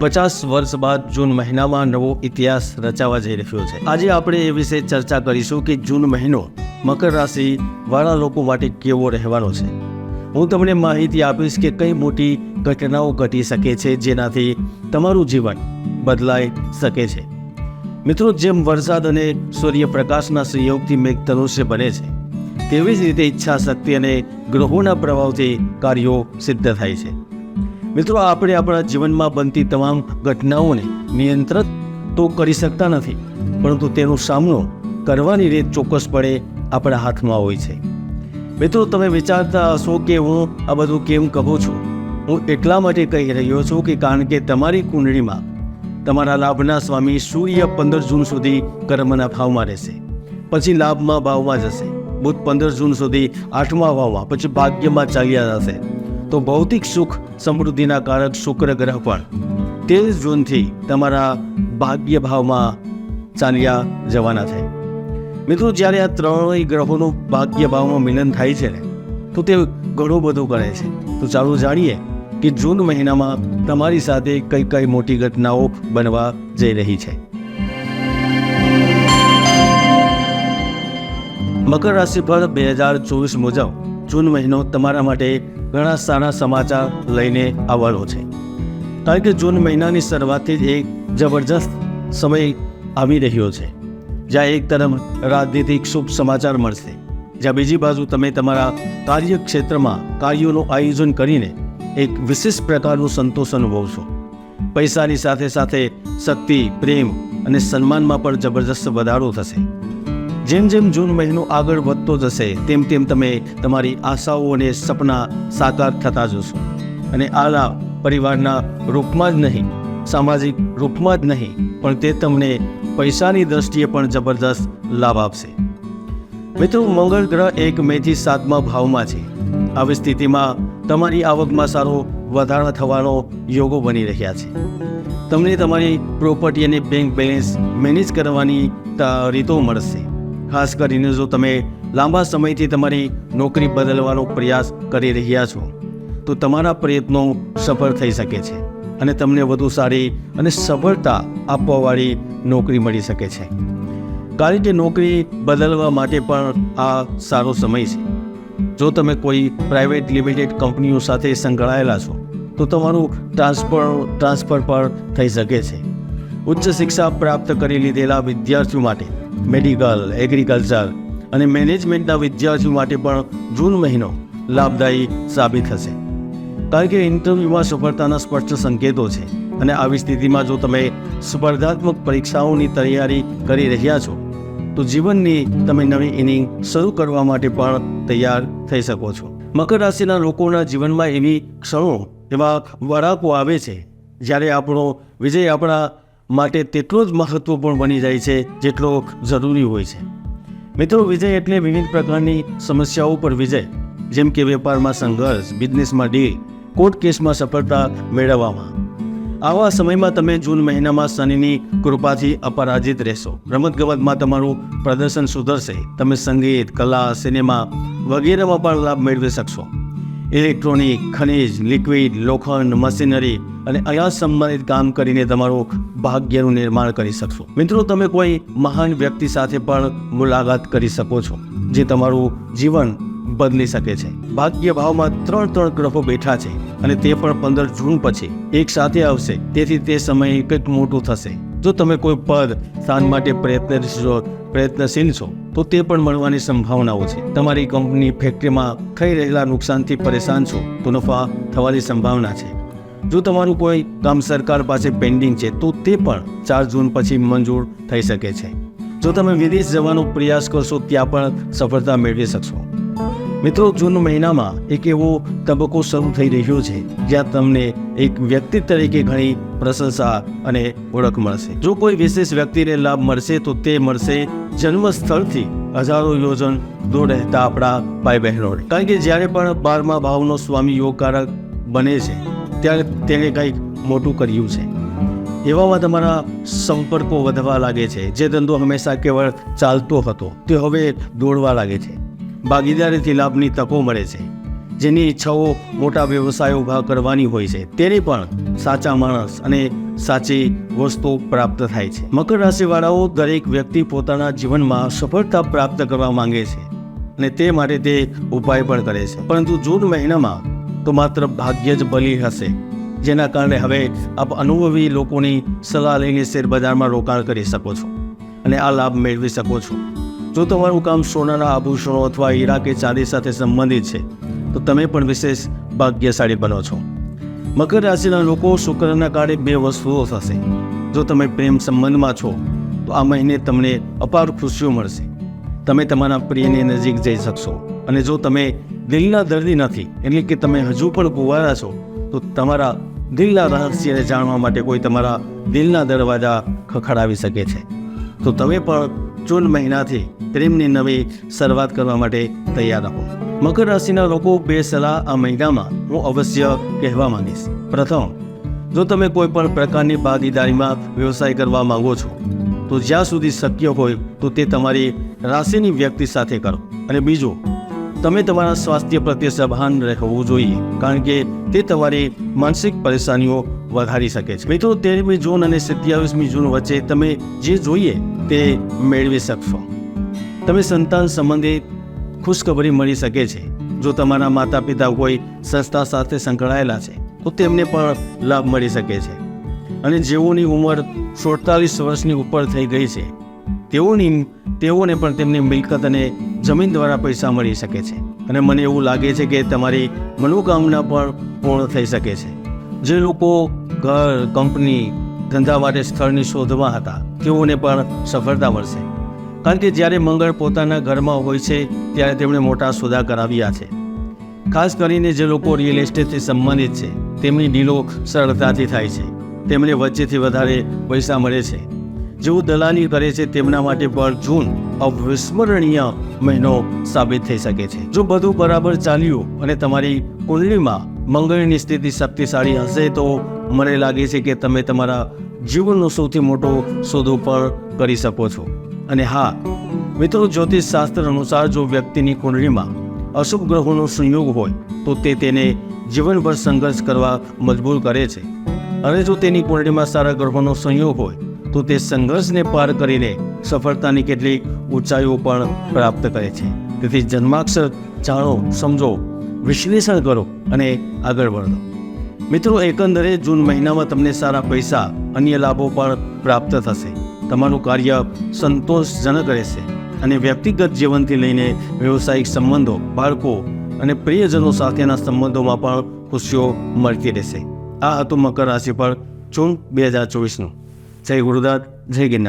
પચાસ વર્ષ બાદ જૂન મહિનામાં નવો ઇતિહાસ રચાવા જઈ રહ્યો છે. આજે આપણે એ વિશે ચર્ચા કરીશું કે જૂન મહિનો મકર રાશિ વાળા લોકો માટે કેવો રહેવાનો છે. હું તમને માહિતી આપીશ કે કઈ મોટી ઘટનાઓ ઘટી શકે છે જેનાથી તમારું જીવન બદલાઈ શકે છે. મિત્રો, જેમ વરસાદ અને સૂર્યપ્રકાશના સંયોગથી મેઘધનુષ્ય બને છે, તેવી જ રીતે ઈચ્છા શક્તિ અને ગ્રહોના પ્રભાવથી કાર્યો સિદ્ધ થાય છે. મિત્રો, આપણે આપણા જીવનમાં બનતી તમામ ઘટનાઓને નિયંત્રિત તો કરી શકતા નથી, પરંતુ તેનો સામનો કરવાની રીત ચોક્કસપણે આપણા હાથમાં હોય છે. મિત્રો, તમે વિચારતા હશો કે હું આ બધું કેમ કહું છું? હું એટલા માટે કહી રહ્યો છું કે કારણ કે તમારી કુંડળીમાં તમારા લાભના સ્વામી સૂર્ય પંદર જૂન સુધી કર્મના ભાવમાં રહેશે, પછી લાભમાં ભાવમાં જશે, બુધ પંદર જૂન સુધી આઠમા ભાવમાં, પછી ભાગ્યમાં ચાલ્યા જશે. તો ભૌતિક સુખ સમૃદ્ધિના કારક શુક્ર ગ્રહ પણ. તેર જૂનથી તમારા ભાગ્ય ભાવમાં ચાલ્યા જવાના છે મિત્રો, જ્યારે આ ત્રણેય ગ્રહોનું ભાગ્ય ભાવમાં મિલન થાય છે ને, તો તે ઘણું બધું કરે છે. તો ચાલો જાણીએ કે જૂન મહિનામાં તમારી સાથે કઈ કઈ મોટી ઘટનાઓ બનવા જઈ રહી છે. મકર રાશિ પર બે હજાર ચોવીસ મુજબ જૂન મહિનો તમારા માટે ઘણા સારા સમાચાર લઈને આવવાનો છે. કારણ કે જૂન મહિનાની શરૂઆતથી જ એક જબરજસ્ત સમય આવી રહ્યો છે, જ્યાં એક તરફ રાજનીતિક શુભ સમાચાર મળશે, જ્યાં બીજી બાજુ તમે તમારા કાર્યક્ષેત્રમાં કાર્યોનું આયોજન કરીને એક વિશિષ્ટ પ્રકારનું સંતોષ અનુભવશો. પૈસાની સાથે સાથે શક્તિ, પ્રેમ અને સન્માનમાં પણ જબરજસ્ત વધારો થશે. જેમ જેમ જૂન મહિનો આગળ વધતો જશે, તેમ તેમ તમે તમારી આશાઓ અને સપના સાકાર થતા જશો. અને આ પરિવારના રૂપમાં જ નહીં, સામાજિક રૂપમાં જ નહીં, પણ તે તમને પૈસાની દ્રષ્ટિએ પણ જબરદસ્ત લાભ આપશે. મિત્રો, મંગળ ગ્રહ એક મેથી સાતમા ભાવમાં છે. આવી સ્થિતિમાં તમારી આવકમાં સારો વધારો થવાનો યોગો બની રહ્યા છે. તમને તમારી પ્રોપર્ટી અને બેંક બેલેન્સ મેનેજ કરવાની રીતો મળશે. ખાસ કરીને જો તમે લાંબા સમયથી તમારી નોકરી બદલવાનો પ્રયાસ કરી રહ્યા છો, તો તમારા પ્રયત્નો સફળ થઈ શકે છે અને તમને વધુ સારી અને સફળતા આપવાવાળી નોકરી મળી શકે છે. કારણ કે નોકરી બદલવા માટે પણ આ સારો સમય છે. જો તમે કોઈ પ્રાઇવેટ લિમિટેડ કંપનીઓ સાથે સંકળાયેલા છો, તો તમારું ટ્રાન્સફર ટ્રાન્સફર પણ થઈ શકે છે. ઉચ્ચ શિક્ષા પ્રાપ્ત કરી લીધેલા વિદ્યાર્થીઓ માટે મેડિકલ એગ્રીકલ્ચર અને મેનેજમેન્ટના વિદ્યાર્થીઓ માટે પણ જૂન મહિનો લાભદાયી સાબિત થશે. કારણ કે ઇન્ટરવ્યૂમાં સફળતાના સ્પષ્ટ સંકેતો છે અને આવી સ્થિતિમાં જો તમે સ્પર્ધાત્મક પરીક્ષાઓની તૈયારી કરી રહ્યા છો, તો જીવનની તમે નવી ઇનિંગ શરૂ કરવા માટે પણ તૈયાર થઈ શકો છો. મકર રાશિના લોકોના જીવનમાં એવી ક્ષણો એવા વળાકો આવે છે, જ્યારે આપણો વિજય આપણા માટે તેટલો જ મહત્વપૂર્ણ બની જાય છે જેટલો જરૂરી હોય છે. મિત્રો, વિજય એટલે વિવિધ પ્રકારની સમસ્યાઓ પર વિજય. જેમ કે વેપારમાં સંઘર્ષ, બિઝનેસમાં ડીલ, કોર્ટ કેસમાં સફળતા મેળવવામાં. આવા સમયમાં તમે જૂન મહિનામાં શનિની કૃપાથી અપરાજિત રહેશો. રમતગમતમાં તમારું પ્રદર્શન સુધરશે. તમે સંગીત, કલા, સિનેમા વગેરેમાં પણ લાભ મેળવી શકશો. ઇલેક્ટ્રોનિક, ખનિજ, લિક્વિડ, લોખંડ, મશીનરી અને અહીંયા સંબંધિત કામ કરીને તમારું ભાગ્યનું નિર્માણ કરી શકશો. મિત્રો, તમે કોઈ મહાન વ્યક્તિ સાથે પણ મુલાકાત કરી શકો છો, જે તમારું જીવન બદલી શકે છે. ભાગ્ય ભાવમાં ત્રણ ત્રણ ગ્રહો બેઠા છે અને તે પણ પંદર જૂન પછી એક સાથે આવશે. તેથી તે સમયે કંઈક મોટું થશે. જો તમે કોઈ પદ સ્થાન માટે પ્રયત્નશીલ પ્રયત્નશીલ છો, તો તે પણ મળવાની સંભાવનાઓ છે. તમારી કંપની ફેક્ટરીમાં થઈ રહેલા નુકસાનથી પરેશાન છો, તો નફા થવાની સંભાવના છે. જો તમારું કોઈ કામ સરકાર પાસે પેન્ડિંગ છે, તો તે પણ ચાર જૂન પછી મંજૂર થઈ શકે છે. જો તમે વિદેશ જવાનો પ્રયાસ કરશો, ત્યાં પણ સફળતા મેળવી શકશો. મિત્રો, જૂન મહિનામાં એક એવો તબક્કો શરૂ થઈ રહ્યો છે, જ્યાં તમને એક વ્યક્તિ તરીકે ઘણી પ્રશંસા અને ઓળખ મળશે. જો કોઈ વિશેષ વ્યક્તિને લાભ મળશે, તો તે મળશે જન્મ સ્થળથી હજારો યોજન દૂર રહેતા આપણા ભાઈ બહેનો કારણ કે જ્યારે પણ બારમા ભાવનો સ્વામી યોગકારક બને છે ત્યારે તેણે કંઈક મોટું કર્યું છે. એવામાં તમારા સંપર્કો વધવા લાગે છે. જે ધંધો હંમેશા કેવળ ચાલતો હતો, તે હવે દોડવા લાગે છે. ભાગીદારીથી લાભની તકો મળે છે. જેની ઈચ્છાઓ મોટા વ્યવસાયો ઊભા કરવાની હોય છે. તેને પણ સાચા માણસ અને સાચી વસ્તુ પ્રાપ્ત થાય છે. મકર રાશિવાળાઓ દરેક વ્યક્તિ પોતાના જીવનમાં સફળતા પ્રાપ્ત કરવા માંગે છે અને તે માટે તે ઉપાય પણ કરે છે. પરંતુ જૂન મહિનામાં તો માત્ર ભાગ્ય જ બલી હશે. જેના કારણે હવે આપ અનુભવી લોકોની સલાહ લઈને શેરબજારમાં રોકાણ કરી શકો છો અને આ લાભ મેળવી શકો છો. જો તમારું કામ સોનાના આભૂષણો અથવા હીરા કે ચાંદી સાથે સંબંધિત છે, તો તમે પણ વિશેષ ભાગ્યશાળી બનો છો. મકર રાશિના લોકો શુક્રના કાળે બે વસ્તુઓ થશે. જો તમે પ્રેમ સંબંધમાં છો, તો આ મહિને તમને અપાર ખુશીઓ મળશે. તમે તમારા પ્રિયની નજીક જઈ શકશો. અને જો તમે દિલના દર્દી નથી, એટલે કે તમે હજુ પણ કુવારા છો, તો તમારા દિલના રહસ્યને જાણવા માટે કોઈ તમારા દિલના દરવાજા ખખડાવી શકે છે. તો તમે પણ જૂન મહિનાથી પ્રેમની નવી શરૂઆત કરવા માટે તૈયાર રહો. મકર રાશિના લોકો બે સલાહ આ મહિનામાં હું અવશ્ય કહેવા માંગીશ. પ્રથમ, જો તમે કોઈ પણ પ્રકારની ભાગીદારીમાં વ્યવસાય કરવા માંગો છો, તો જ્યાં સુધી શક્ય હોય તો તે તમારી રાશિની વ્યક્તિ સાથે કરો. અને બીજું તમે તમારા સ્વાસ્થ્ય પ્રત્યે સભાન રહેવું જોઈએ, કારણ કે તે તમારી માનસિક પરેશાનીઓ વધારી શકે છે. મિત્રો, તેરમી જૂન અને સત્યાવીસમી જૂન વચ્ચે તમે જે જોઈએ તે મેળવી શકશો. તમે સંતાન સંબંધિત ખુશખબરી મળી શકે છે. જો તમારા માતા પિતા કોઈ સંસ્થા સાથે સંકળાયેલા છે, તો તેમને પણ લાભ મળી શકે છે. અને જેઓની ઉંમર સુડતાલીસ વર્ષની ઉપર થઈ ગઈ છે, તેઓની, તેઓને પણ તેમની મિલકત અને જમીન દ્વારા પૈસા મળી શકે છે. અને મને એવું લાગે છે કે તમારી મનોકામના પણ પૂર્ણ થઈ શકે છે. જે લોકો ઘર, કંપની, ધંધા માટે સ્થળની શોધમાં હતા, તેઓને પણ સફળતા મળશે. કારણ કે જ્યારે મંગળ પોતાના ઘરમાં હોય છે, ત્યારે તેમણે મોટા સોદા કરાવ્યા છે. ખાસ કરીને જે લોકો રિયલ એસ્ટેટથી સંબંધિત છે, તેમની ડીલો સરળતાથી થાય છે. તેમને વચ્ચેથી વધારે પૈસા મળે છે. જેવું દલાલી કરે છે, તેમના માટે પણ જૂન અવિસ્મરણીય મહિનો સાબિત થઈ શકે છે. જો બધું બરાબર ચાલ્યું અને તમારી કુંડળીમાં મંગળની સ્થિતિ શક્તિશાળી હશે, તો મને લાગે છે કે તમે તમારા જીવનનો સૌથી મોટો સોદો પણ કરી શકો છો. અને હા, મિત્રો, જ્યોતિષ શાસ્ત્ર અનુસાર જો વ્યક્તિની કુંડળીમાં અશુભ ગ્રહોનો સંયોગ હોય, તો તે તેને જીવનભર સંઘર્ષ કરવા મજબૂર કરે છે. અને જો તેની કુંડળીમાં સારા ગ્રહોનો સંયોગ હોય તો તે સંઘર્ષને પાર કરીને સફળતાની કેટલીક ઊંચાઈઓ પણ પ્રાપ્ત કરે છે. તેથી જન્માક્ષર જાણો, સમજો, વિશ્લેષણ કરો અને આગળ વધો. મિત્રો, એકંદરે જૂન મહિનામાં તમને સારા પૈસા, અન્ય લાભો પણ પ્રાપ્ત થશે. તમારું કાર્ય સંતોષજનક રહેશે અને વ્યક્તિગત જીવનથી લઈને વ્યવસાયિક સંબંધો, બાળકો અને પ્રિયજનો સાથેના સંબંધોમાં પણ ખુશીઓ મળતી રહેશે. આ હતું મકર રાશિ પર જૂન બે હજાર ચોવીસનું. જય ગુરુદાસ જય ગિરનાર